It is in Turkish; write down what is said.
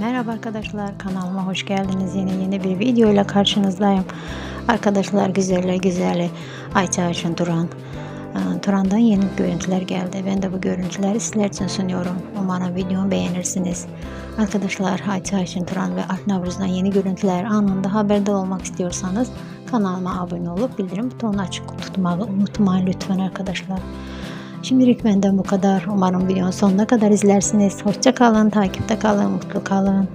Merhaba arkadaşlar kanalıma hoş geldiniz. Yine yeni bir video ile karşınızdayım. Arkadaşlar güzeller güzeli Ayça Ayşin Turan. Ee, Turan'dan yeni görüntüler geldi. Ben de bu görüntüleri sizler için sunuyorum. Umarım videomu beğenirsiniz. Arkadaşlar Ayça Ayşin Turan ve Alp Navruz'dan yeni görüntüler anında haberdar olmak istiyorsanız kanalıma abone olup bildirim butonunu açık tutmayı unutmayın lütfen arkadaşlar. Şimdilik benden bu kadar. Umarım videonun sonuna kadar izlersiniz. Hoşça kalın, takipte kalın, mutlu kalın.